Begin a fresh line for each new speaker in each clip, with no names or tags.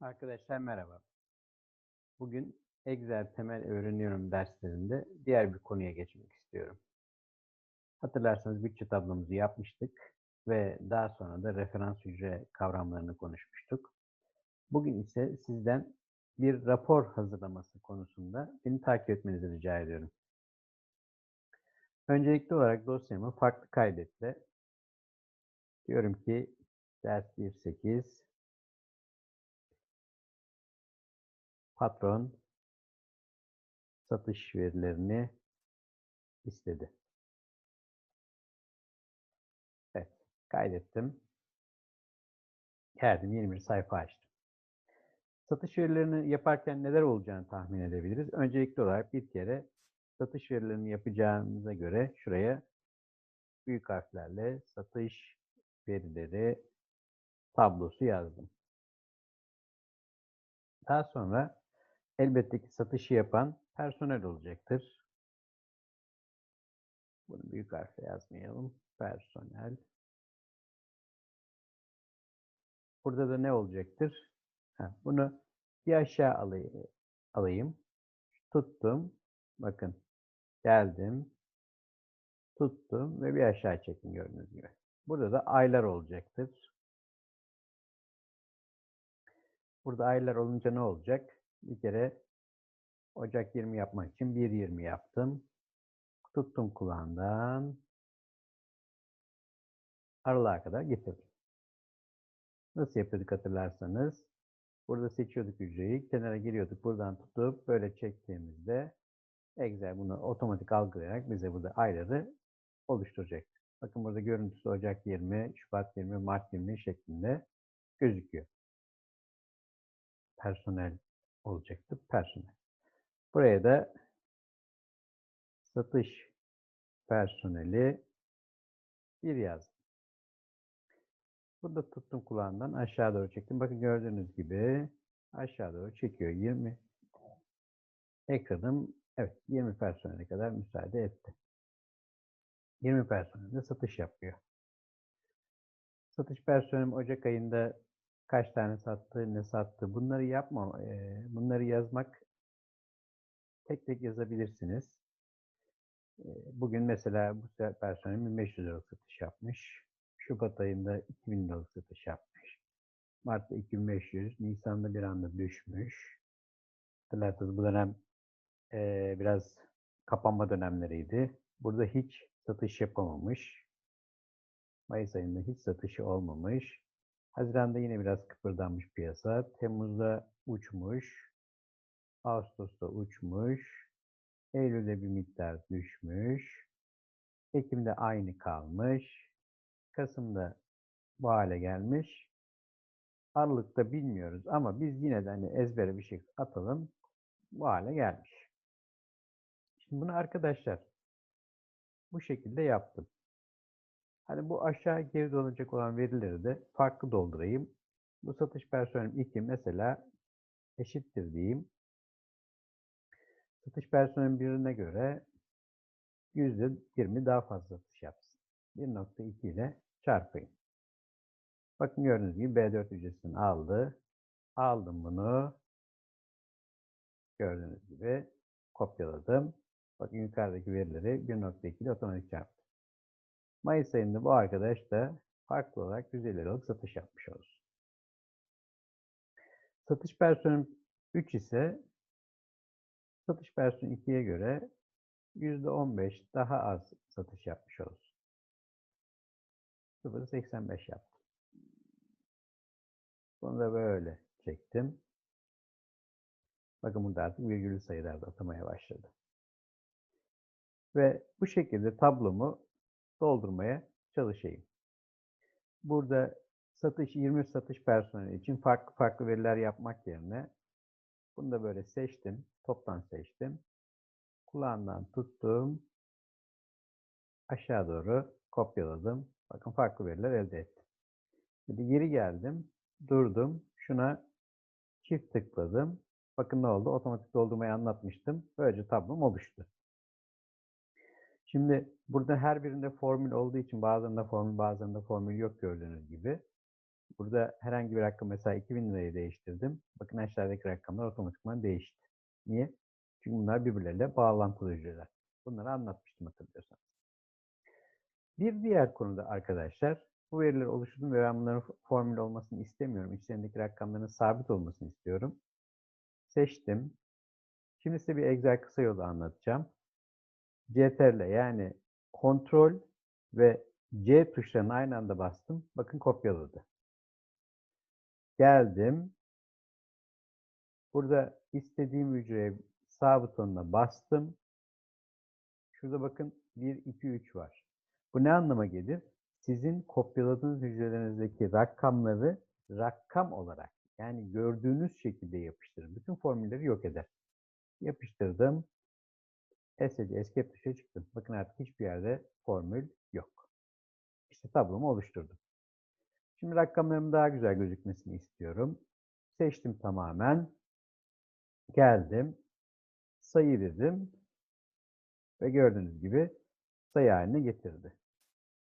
Arkadaşlar merhaba. Bugün Excel temel öğreniyorum derslerinde diğer bir konuya geçmek istiyorum. Hatırlarsanız bütçe tablomuzu yapmıştık ve daha sonra da referans hücre kavramlarını konuşmuştuk. Bugün ise sizden bir rapor hazırlaması konusunda beni takip etmenizi rica ediyorum. Öncelikli olarak dosyamı farklı kaydetle diyorum ki ders 1.8 patron satış verilerini istedi. Evet, kaydettim. Geldim, yeni bir sayfa açtım. Satış verilerini yaparken neler olacağını tahmin edebiliriz. Öncelikli olarak bir kere satış verilerini yapacağımıza göre şuraya büyük harflerle satış verileri tablosu yazdım. Daha sonra elbette ki satışı yapan personel olacaktır. Bunu büyük harfle yazmayalım. Personel. Burada da ne olacaktır? Bunu bir aşağı alayım. alayım. Tuttum. Bakın. Geldim. Tuttum ve bir aşağı çektim gördüğünüz gibi. Burada da aylar olacaktır. Burada aylar olunca ne olacak? Bir kere Ocak 20 yapmak için 1.20 yaptım. Tuttum kulağından. Aralığa kadar getirdim. Nasıl yapıyorduk hatırlarsanız. Burada seçiyorduk hücreyi. Kenara giriyorduk. Buradan tutup böyle çektiğimizde Excel bunu otomatik algılayarak bize burada ayları oluşturacak. Bakın burada görüntüsü Ocak 20, Şubat 20, Mart 20 şeklinde gözüküyor. Personel olacaktı. Personel. Buraya da satış personeli bir yazdım. Burada tuttum kulağından aşağı doğru çektim. Bakın gördüğünüz gibi aşağı doğru çekiyor. 20 ekranım evet 20 personele kadar müsaade etti. 20 personelde satış yapıyor. Satış personelim Ocak ayında kaç tane sattı, ne sattı bunları yapmam, bunları yazmak tek tek yazabilirsiniz. Bugün mesela bu personel 1500 liralık satış yapmış. Şubat ayında 2000 liralık satış yapmış. Mart'ta 2500, Nisan'da bir anda düşmüş. Hatırlarsanız bu dönem e, biraz kapanma dönemleriydi. Burada hiç satış yapamamış. Mayıs ayında hiç satışı olmamış. Haziran'da yine biraz kıpırdanmış piyasa. Temmuz'da uçmuş. Ağustos'ta uçmuş. Eylül'de bir miktar düşmüş. Ekim'de aynı kalmış. Kasım'da bu hale gelmiş. Aralık'ta bilmiyoruz ama biz yine de hani ezbere bir şey atalım. Bu hale gelmiş. Şimdi bunu arkadaşlar bu şekilde yaptım. Hani bu aşağı geri dönecek olan verileri de farklı doldurayım. Bu satış personeli 2 mesela eşittir diyeyim. Satış personelinin birine göre %20 daha fazla satış yapsın. 1.2 ile çarpayım. Bakın gördüğünüz gibi B4 hücresini aldı. Aldım bunu. Gördüğünüz gibi kopyaladım. Bakın yukarıdaki verileri 1.2 ile otomatik çarptı. Mayıs ayında bu arkadaş da farklı olarak 150 liralık satış yapmış olsun. Satış personeli 3 ise satış personeli 2'ye göre %15 daha az satış yapmış olsun. 0.85 yaptım. Bunu da böyle çektim. Bakın burada artık virgülü sayılar da atamaya başladı. Ve bu şekilde tablomu doldurmaya çalışayım. Burada satış 20 satış personeli için farklı farklı veriler yapmak yerine bunu da böyle seçtim. Toptan seçtim. Kulağından tuttum. Aşağı doğru kopyaladım. Bakın farklı veriler elde ettim. Şimdi geri geldim. Durdum. Şuna çift tıkladım. Bakın ne oldu? Otomatik doldurmayı anlatmıştım. Böylece tablom oluştu. Şimdi burada her birinde formül olduğu için bazılarında formül bazılarında formül yok gördüğünüz gibi. Burada herhangi bir rakam mesela 2000 lirayı değiştirdim. Bakın aşağıdaki rakamlar otomatikman değişti. Niye? Çünkü bunlar birbirleriyle bağlantılı hücreler. Bunları anlatmıştım hatırlıyorsanız. Bir diğer konuda arkadaşlar, bu verileri oluşturdum ve ben bunların formül olmasını istemiyorum. İçlerindeki rakamların sabit olmasını istiyorum. Seçtim. Şimdi size bir Excel kısa yolu anlatacağım. CTRL yani kontrol ve C tuşlarını aynı anda bastım. Bakın kopyaladı. Geldim. Burada istediğim hücreye sağ butonuna bastım. Şurada bakın 1, 2, 3 var. Bu ne anlama gelir? Sizin kopyaladığınız hücrelerinizdeki rakamları rakam olarak yani gördüğünüz şekilde yapıştırın. Bütün formülleri yok eder. Yapıştırdım. SC escape tuşa çıktım. Bakın artık hiçbir yerde formül yok. İşte tablomu oluşturdum. Şimdi rakamlarım daha güzel gözükmesini istiyorum. Seçtim tamamen. Geldim. Sayı dedim. Ve gördüğünüz gibi sayı haline getirdi.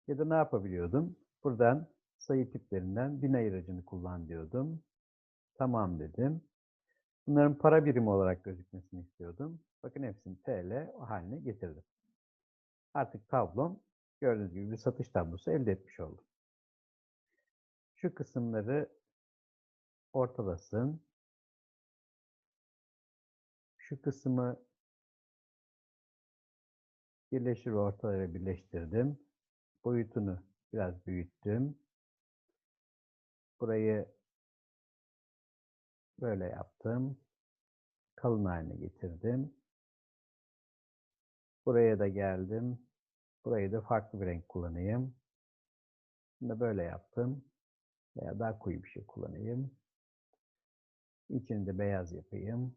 Ya da ne yapabiliyordum? Buradan sayı tiplerinden bin ayırıcını kullan diyordum. Tamam dedim. Bunların para birimi olarak gözükmesini istiyordum. Bakın hepsini TL haline getirdim. Artık tablom gördüğünüz gibi bir satış tablosu elde etmiş oldum. Şu kısımları ortalasın. Şu kısmı birleştir ve ortalara birleştirdim. Boyutunu biraz büyüttüm. Burayı böyle yaptım. Kalın haline getirdim. Buraya da geldim. Burayı da farklı bir renk kullanayım. Şimdi böyle yaptım. Veya daha koyu bir şey kullanayım. İçini de beyaz yapayım.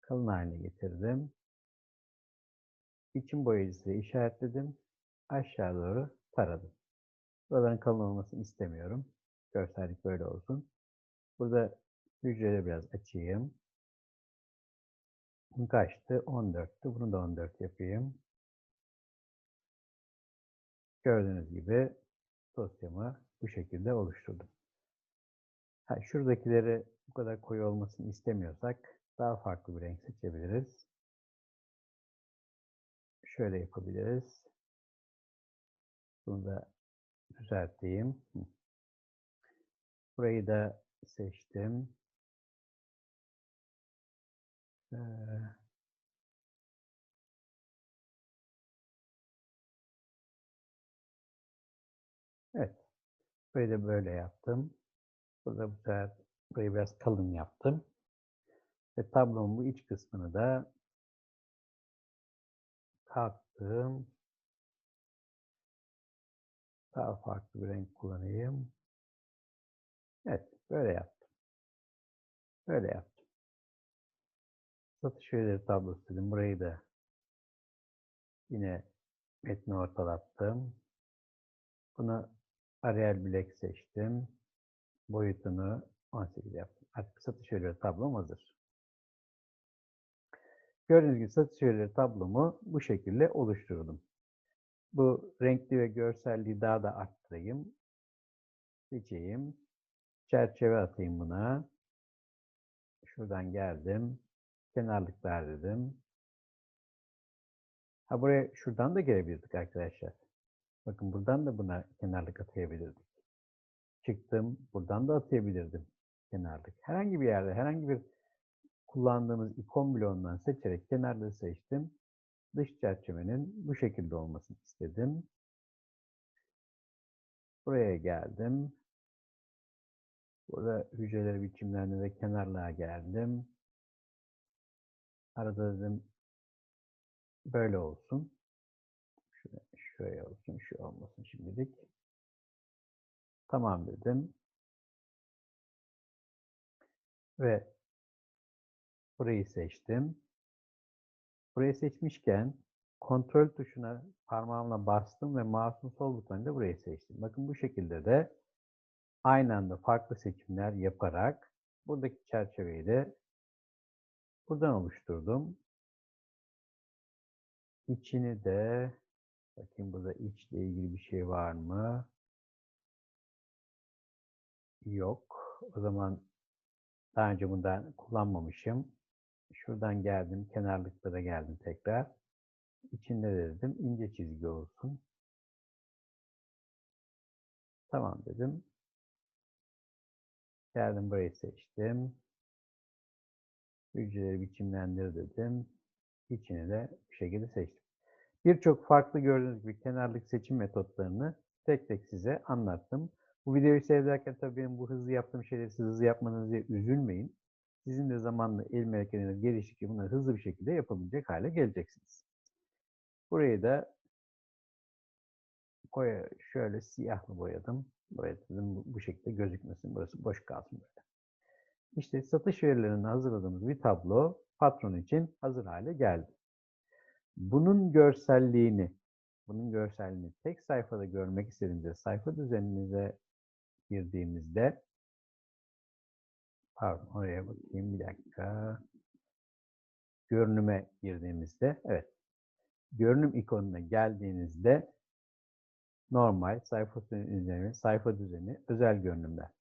Kalın haline getirdim. İçin boyayıcısıyla işaretledim. Aşağı doğru taradım. Buraların kalın olmasını istemiyorum. Görsellik böyle olsun. Burada hücreleri biraz açayım. Kaçtı? 14'tü. Bunu da 14 yapayım. Gördüğünüz gibi dosyamı bu şekilde oluşturdum. Ha, şuradakileri bu kadar koyu olmasını istemiyorsak daha farklı bir renk seçebiliriz. Şöyle yapabiliriz. Bunu da düzelteyim. Burayı da seçtim. Ee, evet. Burayı da böyle yaptım. Burada bu sefer burayı biraz kalın yaptım. Ve tablonun bu iç kısmını da kalktım. Daha farklı bir renk kullanayım. Evet, böyle yaptım. Böyle yaptım. Satış üyeleri tablosu dedim. Burayı da yine metni ortalattım. Bunu Arial Black seçtim. Boyutunu 18 yaptım. Artık satış üyeleri tablom hazır. Gördüğünüz gibi satış üyeleri tablomu bu şekilde oluşturdum. Bu renkli ve görselliği daha da arttırayım. Seçeyim. Çerçeve atayım buna. Şuradan geldim. Kenarlıklar dedim. Ha buraya şuradan da gelebilirdik arkadaşlar. Bakın buradan da buna kenarlık atayabilirdik. Çıktım. Buradan da atayabilirdim kenarlık. Herhangi bir yerde, herhangi bir kullandığımız ikon bloğundan seçerek kenarlığı seçtim. Dış çerçevenin bu şekilde olmasını istedim. Buraya geldim. Burada hücreleri biçimlerine de kenarlığa geldim. Arada dedim böyle olsun. Şöyle, şöyle olsun, şu olmasın şimdilik. Tamam dedim. Ve burayı seçtim. Burayı seçmişken kontrol tuşuna parmağımla bastım ve mouse'un sol butonuyla burayı seçtim. Bakın bu şekilde de aynı anda farklı seçimler yaparak buradaki çerçeveyi de buradan oluşturdum. İçini de bakayım burada içle ilgili bir şey var mı? yok. O zaman daha önce bundan kullanmamışım. Şuradan geldim, kenarlıklara geldim tekrar. İçinde de dedim ince çizgi olsun. Tamam dedim. Geldim burayı seçtim. Hücreleri biçimlendir dedim. İçini de bu şekilde seçtim. Birçok farklı gördüğünüz gibi kenarlık seçim metotlarını tek tek size anlattım. Bu videoyu seyrederken tabii benim bu hızlı yaptığım şeyleri siz hızlı yapmanız diye üzülmeyin. Sizin de zamanla el melekeleriniz geliştikçe bunları hızlı bir şekilde yapabilecek hale geleceksiniz. Burayı da boya şöyle siyahlı boyadım. Boyadım bu, bu şekilde gözükmesin. Burası boş kalsın böyle. İşte satış verilerini hazırladığımız bir tablo patron için hazır hale geldi. Bunun görselliğini, bunun görselliğini tek sayfada görmek istediğimizde sayfa düzeninize girdiğimizde pardon oraya bakayım bir dakika. Görünüme girdiğimizde evet. Görünüm ikonuna geldiğinizde normal sayfa izleme, sayfa düzeni, özel görünümler.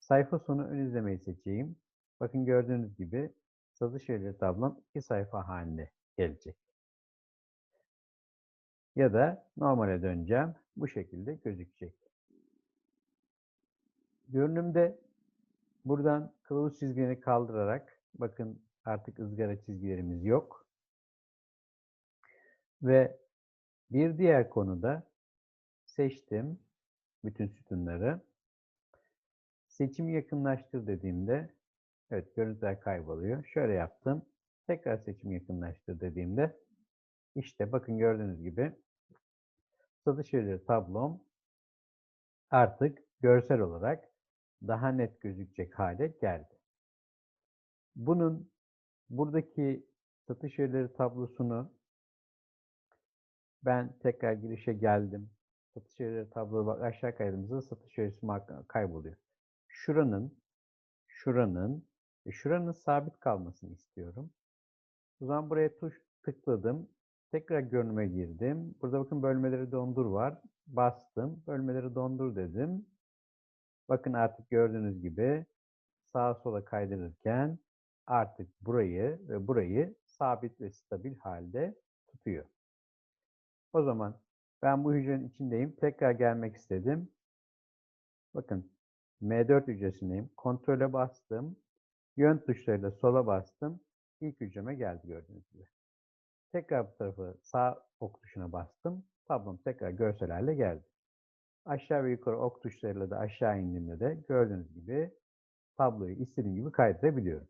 Sayfa sonu ön izlemeyi seçeyim. Bakın gördüğünüz gibi satış verileri tablom iki sayfa halinde gelecek. Ya da normale döneceğim. Bu şekilde gözükecek. Görünümde buradan kılavuz çizgilerini kaldırarak bakın artık ızgara çizgilerimiz yok. Ve bir diğer konuda seçtim bütün sütunları. Seçimi yakınlaştır dediğimde evet görüntüler kayboluyor. Şöyle yaptım. Tekrar seçimi yakınlaştır dediğimde işte bakın gördüğünüz gibi satış verileri tablom artık görsel olarak daha net gözükecek hale geldi. Bunun buradaki satış verileri tablosunu ben tekrar girişe geldim. Satış verileri tablosu bak aşağı kaydığımızda satış verisi kayboluyor. Şuranın, şuranın ve şuranın sabit kalmasını istiyorum. O zaman buraya tuş tıkladım. Tekrar görünüme girdim. Burada bakın bölmeleri dondur var. Bastım. Bölmeleri dondur dedim. Bakın artık gördüğünüz gibi sağa sola kaydırırken artık burayı ve burayı sabit ve stabil halde tutuyor. O zaman ben bu hücrenin içindeyim. Tekrar gelmek istedim. Bakın M4 hücresindeyim. Kontrole bastım. Yön tuşlarıyla sola bastım. İlk hücreme geldi gördüğünüz gibi. Tekrar bu tarafı sağ ok tuşuna bastım. Tablom tekrar görsel hale geldi. Aşağı ve yukarı ok tuşlarıyla da aşağı indiğimde de gördüğünüz gibi tabloyu istediğim gibi kaydırabiliyorum.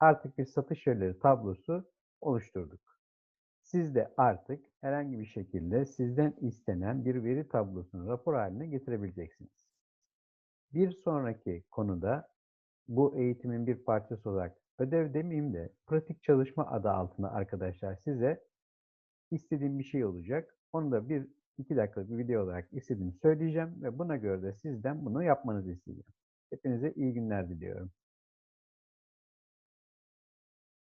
Artık bir satış yerleri tablosu oluşturduk. Siz de artık herhangi bir şekilde sizden istenen bir veri tablosunu rapor haline getirebileceksiniz. Bir sonraki konuda bu eğitimin bir parçası olarak ödev demeyeyim de pratik çalışma adı altında arkadaşlar size istediğim bir şey olacak. Onu da bir iki dakikalık bir video olarak istediğimi söyleyeceğim ve buna göre de sizden bunu yapmanızı isteyeceğim. Hepinize iyi günler diliyorum.